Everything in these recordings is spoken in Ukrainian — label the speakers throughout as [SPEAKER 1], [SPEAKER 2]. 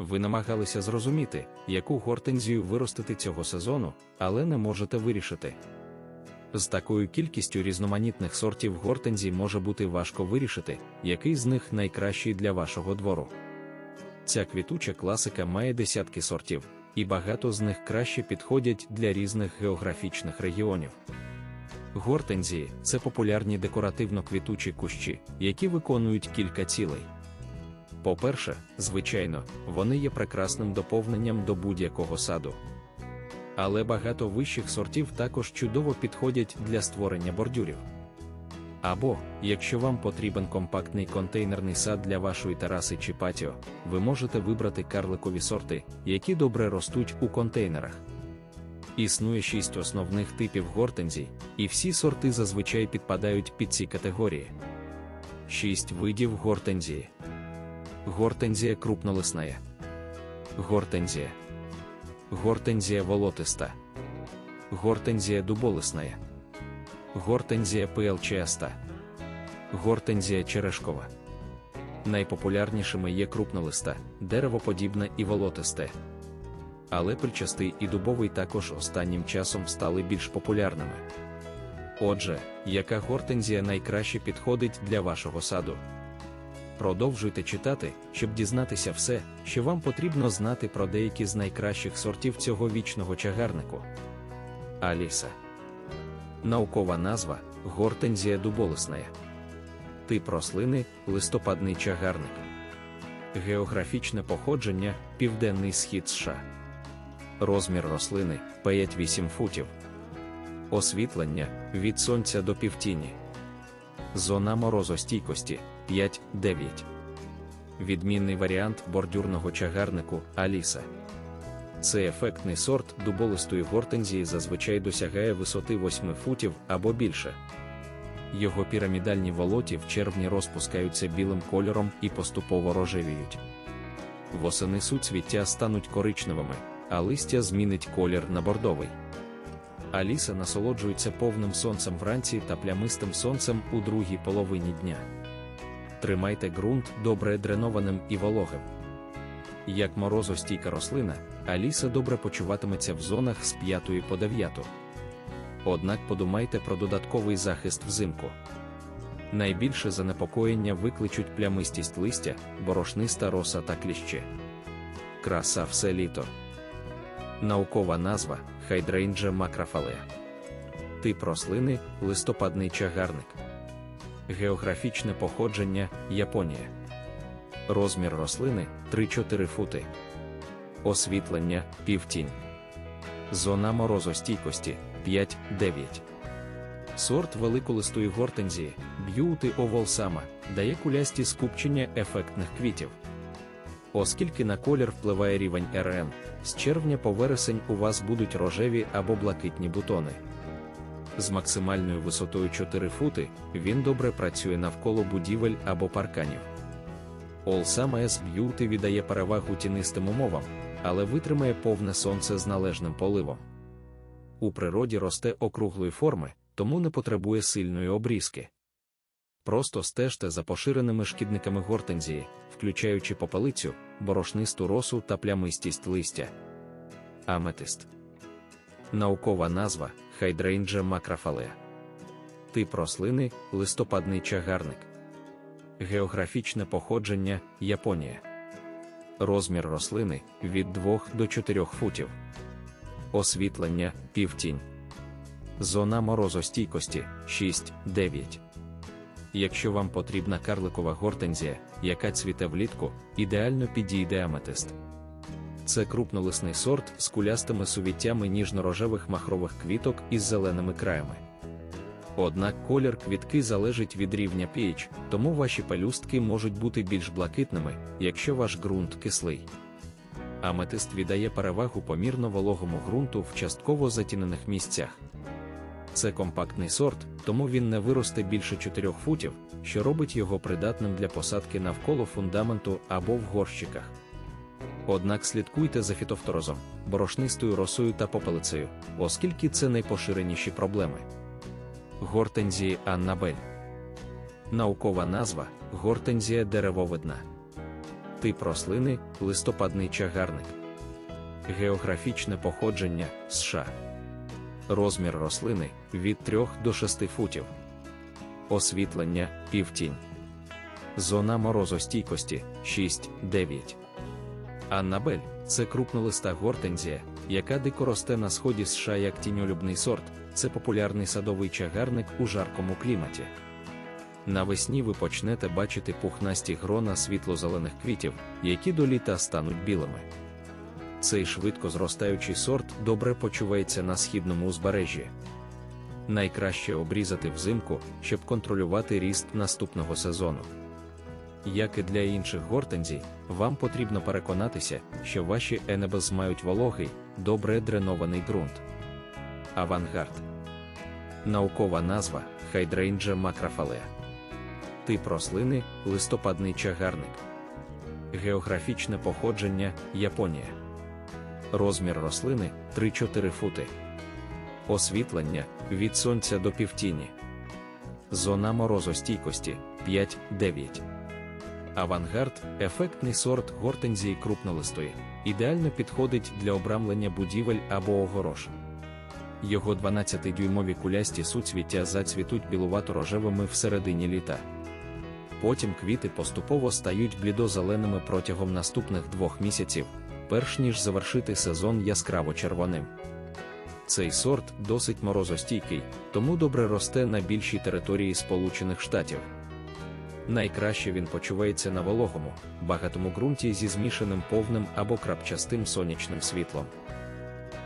[SPEAKER 1] Ви намагалися зрозуміти, яку гортензію виростити цього сезону, але не можете вирішити. З такою кількістю різноманітних сортів гортензій може бути важко вирішити, який з них найкращий для вашого двору. Ця квітуча класика має десятки сортів, і багато з них краще підходять для різних географічних регіонів. Гортензії це популярні декоративно-квітучі кущі, які виконують кілька цілей. По-перше, звичайно, вони є прекрасним доповненням до будь-якого саду. Але багато вищих сортів також чудово підходять для створення бордюрів. Або, якщо вам потрібен компактний контейнерний сад для вашої тераси чи патіо, ви можете вибрати карликові сорти, які добре ростуть у контейнерах. Існує шість основних типів гортензій, і всі сорти зазвичай підпадають під ці категорії. Шість видів гортензії. Гортензія крупнолисная. Гортензія. Гортензія волотиста. Гортензія дуболисная. Гортензія пилчаста. Гортензія черешкова. Найпопулярнішими є крупнолиста, деревоподібне і волотисте. Але причастий і дубовий також останнім часом стали більш популярними. Отже, яка гортензія найкраще підходить для вашого саду? Продовжуйте читати, щоб дізнатися все, що вам потрібно знати про деякі з найкращих сортів цього вічного чагарнику. Аліса. Наукова назва гортензія дуболисная. Тип рослини листопадний чагарник. Географічне походження Південний схід США. Розмір рослини 5-8 футів. Освітлення від сонця до півтіні. Зона морозостійкості 5-9. Відмінний варіант бордюрного чагарнику Аліса. Цей ефектний сорт дуболистої гортензії зазвичай досягає висоти 8 футів або більше. Його пірамідальні волоті в червні розпускаються білим кольором і поступово рожевіють. Восени суцвіття стануть коричневими, а листя змінить колір на бордовий. Аліса насолоджується повним сонцем вранці та плямистим сонцем у другій половині дня. Тримайте ґрунт добре дренованим і вологим. Як морозостійка рослина, Аліса добре почуватиметься в зонах з 5 по 9. Однак подумайте про додатковий захист взимку. Найбільше занепокоєння викличуть плямистість листя, борошниста роса та кліщі. Краса все літо. Наукова назва Hydrangea macrophylla. Тип рослини листопадний чагарник. Географічне походження Японія. Розмір рослини 3-4 фути. Освітлення півтінь. Зона морозостійкості 5-9. Сорт великолистої гортензії Oval Sama дає кулясті скупчення ефектних квітів. Оскільки на колір впливає рівень РН, з червня по вересень у вас будуть рожеві або блакитні бутони. З максимальною висотою 4 фути він добре працює навколо будівель або парканів. All S Beauty віддає перевагу тінистим умовам, але витримає повне сонце з належним поливом. У природі росте округлої форми, тому не потребує сильної обрізки. Просто стежте за поширеними шкідниками гортензії, включаючи попелицю, борошнисту росу та плямистість листя. Аметист. Наукова назва Hydrangea macrophylla. Тип рослини листопадний чагарник. Географічне походження Японія. Розмір рослини від 2 до 4 футів. Освітлення півтінь. Зона морозостійкості 6-9. Якщо вам потрібна карликова гортензія, яка цвіте влітку, ідеально підійде аметист. Це крупнолисний сорт з кулястими сувіттями ніжно-рожевих махрових квіток із зеленими краями. Однак колір квітки залежить від рівня pH, тому ваші пелюстки можуть бути більш блакитними, якщо ваш ґрунт кислий. Аметист віддає перевагу помірно вологому ґрунту в частково затінених місцях. Це компактний сорт, тому він не виросте більше 4 футів, що робить його придатним для посадки навколо фундаменту або в горщиках. Однак слідкуйте за фітофторозом, борошнистою росою та попелицею, оскільки це найпоширеніші проблеми. Гортензії Аннабель. Наукова назва гортензія деревовидна. Тип рослини листопадний чагарник. Географічне походження США. Розмір рослини від 3 до 6 футів. Освітлення півтінь. Зона морозостійкості 6-9. Аннабель це крупнолиста гортензія, яка дико росте на сході США як тіньолюбний сорт, це популярний садовий чагарник у жаркому кліматі. Навесні ви почнете бачити пухнасті грона світло-зелених квітів, які до літа стануть білими. Цей швидко зростаючий сорт добре почувається на східному узбережжі. Найкраще обрізати взимку, щоб контролювати ріст наступного сезону. Як і для інших гортензій, вам потрібно переконатися, що ваші енебез мають вологий, добре дренований ґрунт. Авангард. Наукова назва Hydrangea macrophylla. Тип рослини листопадний чагарник. Географічне походження Японія. Розмір рослини 3-4 фути. Освітлення від сонця до півтіні. Зона морозостійкості 5-9. Авангард ефектний сорт гортензії крупнолистої. Ідеально підходить для обрамлення будівель або огорош. Його 12-дюймові кулясті суцвіття зацвітуть білувато-рожевими всередині літа. Потім квіти поступово стають блідо-зеленими протягом наступних двох місяців, перш ніж завершити сезон яскраво червоним. Цей сорт досить морозостійкий, тому добре росте на більшій території Сполучених Штатів. Найкраще він почувається на вологому, багатому ґрунті зі змішаним повним або крапчастим сонячним світлом.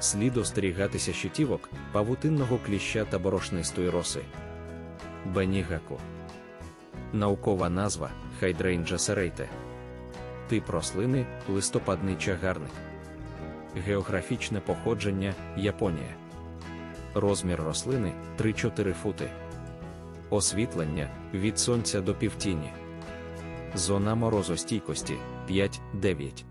[SPEAKER 1] Слід остерігатися щитівок, павутинного кліща та борошнистої роси. Бенігаку. Наукова назва Hydrangea serrate. Тип рослини листопадний чагарник. Географічне походження Японія. Розмір рослини 3-4 фути. Освітлення від сонця до півтіні. Зона морозостійкості 5-9.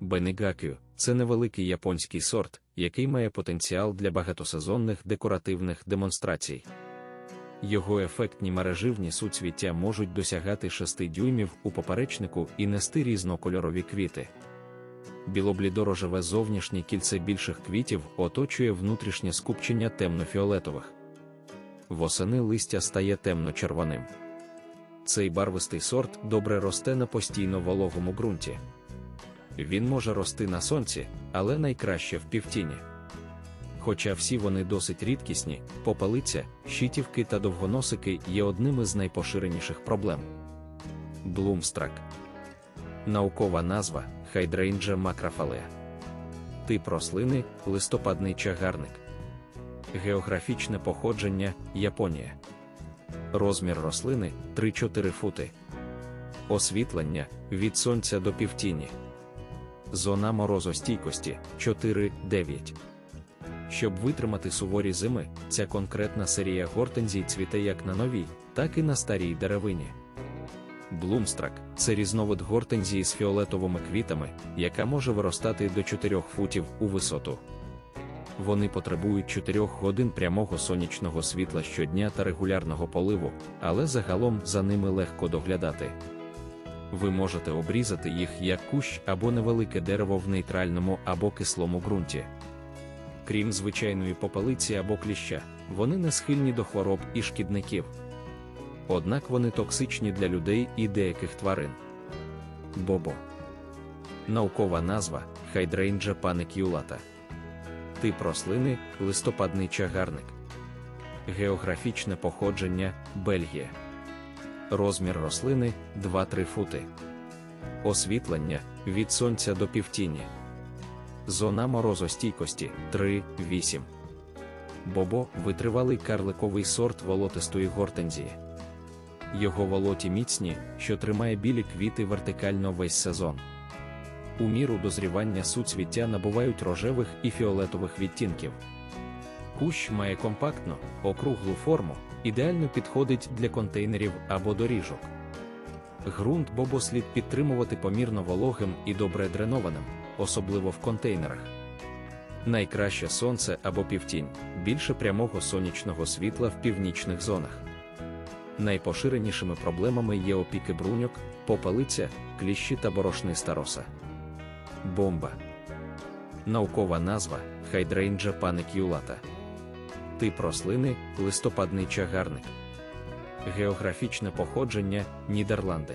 [SPEAKER 1] Бенігакю це невеликий японський сорт, який має потенціал для багатосезонних декоративних демонстрацій. Його ефектні мереживні суцвіття можуть досягати 6 дюймів у поперечнику і нести різнокольорові квіти. Білоблідорожеве зовнішнє кільце більших квітів оточує внутрішнє скупчення темно-фіолетових. Восени листя стає темно-червоним. Цей барвистий сорт добре росте на постійно вологому ґрунті. Він може рости на сонці, але найкраще в півтіні. Хоча всі вони досить рідкісні, попелиця, щитівки та довгоносики є одним із найпоширеніших проблем. Блумстрак. Наукова назва Hydrangea macrophylla. Тип рослини листопадний чагарник. Географічне походження Японія. Розмір рослини 3-4 фути. Освітлення від сонця до півтіні. Зона морозостійкості 4-9. Щоб витримати суворі зими, ця конкретна серія гортензій цвіте як на новій, так і на старій деревині. Блумстрак це різновид гортензії з фіолетовими квітами, яка може виростати до 4 футів у висоту. Вони потребують 4 годин прямого сонячного світла щодня та регулярного поливу, але загалом за ними легко доглядати. Ви можете обрізати їх як кущ або невелике дерево в нейтральному або кислому ґрунті. Крім звичайної попелиці або кліща, вони не схильні до хвороб і шкідників. Однак вони токсичні для людей і деяких тварин. Бобо. Наукова назва Hydrangea paniculata. Тип рослини листопадний чагарник. Географічне походження Бельгія. Розмір рослини 2-3 фути. Освітлення від сонця до півтіні. Зона морозостійкості 3-8. Бобо витривалий карликовий сорт волотистої гортензії. Його волоті міцні, що тримає білі квіти вертикально весь сезон. У міру дозрівання суцвіття набувають рожевих і фіолетових відтінків. Кущ має компактну, округлу форму, ідеально підходить для контейнерів або доріжок. Грунт бобо слід підтримувати помірно вологим і добре дренованим, особливо в контейнерах. Найкраще сонце або півтінь, більше прямого сонячного світла в північних зонах. Найпоширенішими проблемами є опіки бруньок, попелиця, кліщі та борошниста роса. Бомба. Наукова назва Hydrangea paniculata. Тип рослини листопадний чагарник. Географічне походження Нідерланди.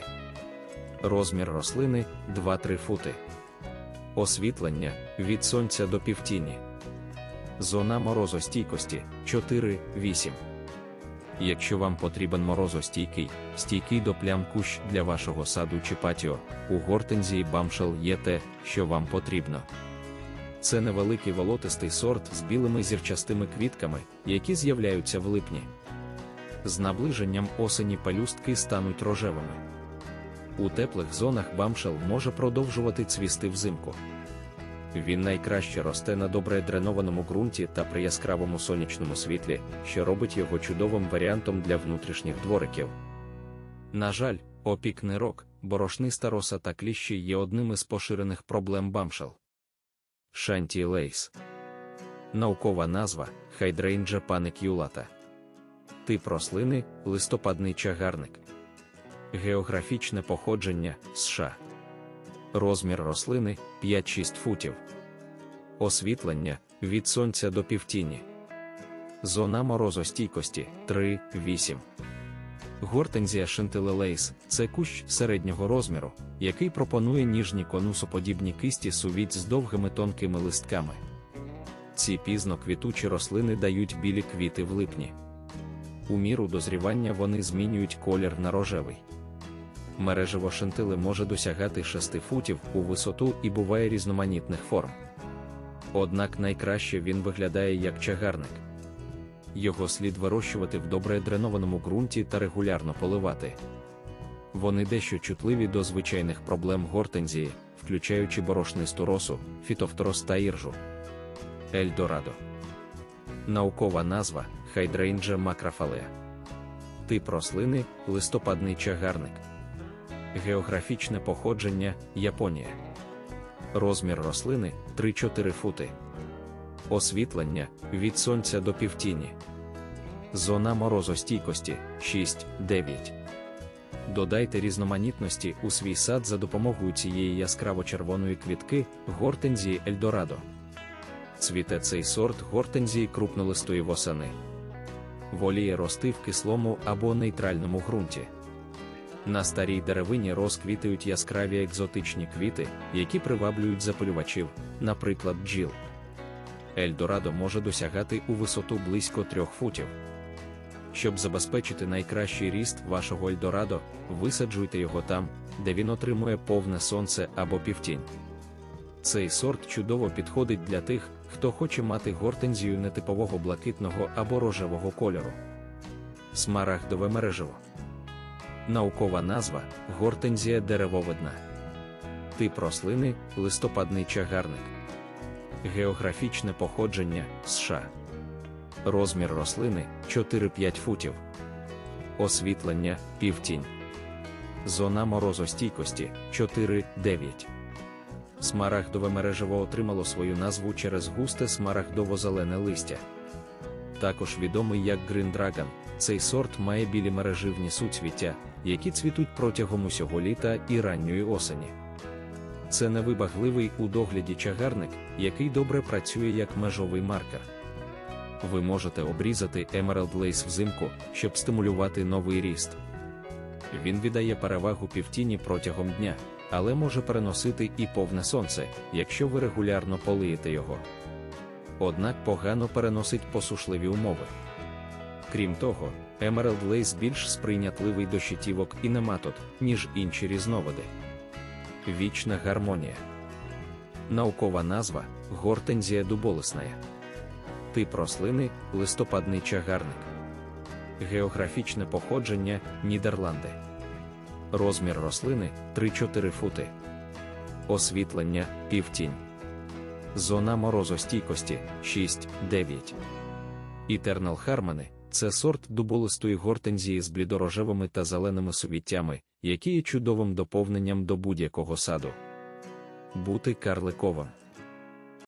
[SPEAKER 1] Розмір рослини 2-3 фути. Освітлення від сонця до півтіні. Зона морозостійкості 4-8. Якщо вам потрібен морозостійкий, стійкий до плям кущ для вашого саду чи патіо, у гортензії бамшел є те, що вам потрібно. Це невеликий волотистий сорт з білими зірчастими квітками, які з'являються в липні. З наближенням осені пелюстки стануть рожевими. У теплих зонах бамшел може продовжувати цвісти взимку. Він найкраще росте на добре дренованому ґрунті та при яскравому сонячному світлі, що робить його чудовим варіантом для внутрішніх двориків. На жаль, опік нирок, борошниста роса та кліщі є одним із поширених проблем бамшел. Шанті Лейс. Наукова назва Hydrangea paniculata. Тип рослини листопадний чагарник. Географічне походження США. Розмір рослини 5-6 футів. Освітлення від сонця до півтіні. Зона морозостійкості 3-8. Гортензія шентилелейс це кущ середнього розміру, який пропонує ніжні конусоподібні кисті сувіть з довгими тонкими листками. Ці пізно квітучі рослини дають білі квіти в липні. У міру дозрівання вони змінюють колір на рожевий. Мережево шентили може досягати 6 футів у висоту і буває різноманітних форм. Однак найкраще він виглядає як чагарник. Його слід вирощувати в добре дренованому ґрунті та регулярно поливати. Вони дещо чутливі до звичайних проблем гортензії, включаючи борошнисту росу, фітофтороз та іржу. Ельдорадо. Наукова назва Hydrangea macrophylla. Тип рослини листопадний чагарник. Географічне походження Японія. Розмір рослини 3-4 фути. Освітлення від сонця до півтіні. Зона морозостійкості 6-9. Додайте різноманітності у свій сад за допомогою цієї яскраво-червоної квітки гортензії Ельдорадо. Цвіте цей сорт гортензії крупнолистої восени. Воліє рости в кислому або нейтральному ґрунті. На старій деревині розквітають яскраві екзотичні квіти, які приваблюють запилювачів, наприклад, бджіл. Ельдорадо може досягати у висоту близько 3 футів. Щоб забезпечити найкращий ріст вашого Ельдорадо, висаджуйте його там, де він отримує повне сонце або півтінь. Цей сорт чудово підходить для тих, хто хоче мати гортензію нетипового блакитного або рожевого кольору. Смарагдове мережево. Наукова назва гортензія деревовидна. Тип рослини листопадний чагарник. Географічне походження США. Розмір рослини 4-5 футів. Освітлення півтінь. Зона морозостійкості 4-9. Смарагдове мережево отримало свою назву через густе смарагдово-зелене листя. Також відомий як Dragon, цей сорт має білі мереживні суцвіття, які цвітуть протягом усього літа і ранньої осені. Це невибагливий у догляді чагарник, який добре працює як межовий маркер. Ви можете обрізати Emerald Lace взимку, щоб стимулювати новий ріст. Він віддає перевагу півтіні протягом дня, але може переносити і повне сонце, якщо ви регулярно полиєте його. Однак погано переносить посушливі умови. Крім того, Emerald Lace більш сприйнятливий до щитівок і нематод, ніж інші різновиди. Вічна гармонія. Наукова назва гортензія дуболисная. Тип рослини листопадний чагарник. Географічне походження Нідерланди. Розмір рослини 3-4 фути. Освітлення півтінь. Зона морозостійкості 6-9. Eternal Harmony – це сорт дуболистої гортензії з блідорожевими та зеленими сувіттями, які є чудовим доповненням до будь-якого саду. Бути карликовим.